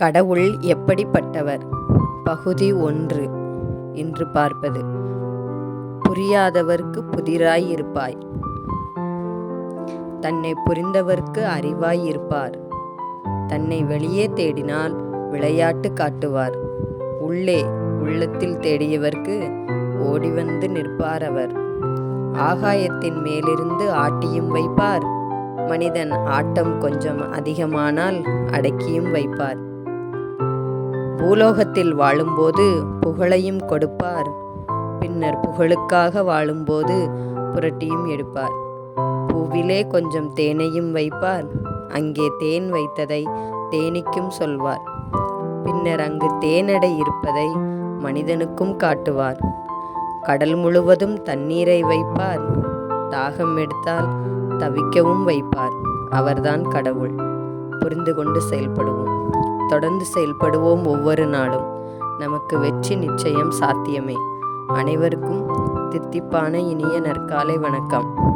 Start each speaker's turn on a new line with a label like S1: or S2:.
S1: கடவுள் எப்படிப்பட்டவர்? பகுதி ஒன்று என்று பார்ப்பது. புரியாதவர்க்கு புதிராய் இருப்பாய் தன்னை புரிந்தவர்க்கு அறிவாய் இருப்பார் தன்னை வெளியே தேடினால் விளையாட்டு காட்டுவார். உள்ளே உள்ளத்தில் தேடியவர்க்கு ஓடி வந்து நிற்பார் அவர் ஆகாயத்தின் மேலிருந்து ஆட்டியும் வைப்பார். மனிதன் ஆட்டம் கொஞ்சம் அதிகமானால் அடக்கியும் வைப்பார். பூலோகத்தில் வாழும்போது புகழையும் கொடுப்பார். பின்னர் புகழுக்காக வாழும்போது புரட்டியும் எடுப்பார். பூவிலே கொஞ்சம் தேனையும் வைப்பார். அங்கே தேன் வைத்ததை தேனிக்கும் சொல்வார். பின்னர் அங்கு தேனடை இருப்பதை மனிதனுக்கும் காட்டுவார். கடல் முழுவதும் தண்ணீரை வைப்பார். தாகம் எடுத்தால் தவிக்கவும் வைப்பார். அவர்தான் கடவுள். புரிந்து கொண்டு செயல்படுவோம். தொடர்ந்து செயல்படுவோம் ஒவ்வொரு நாளும். நமக்கு வெற்றி நிச்சயம் சாத்தியமே. அனைவருக்கும் தித்திப்பான இனிய நற்காலை வணக்கம்.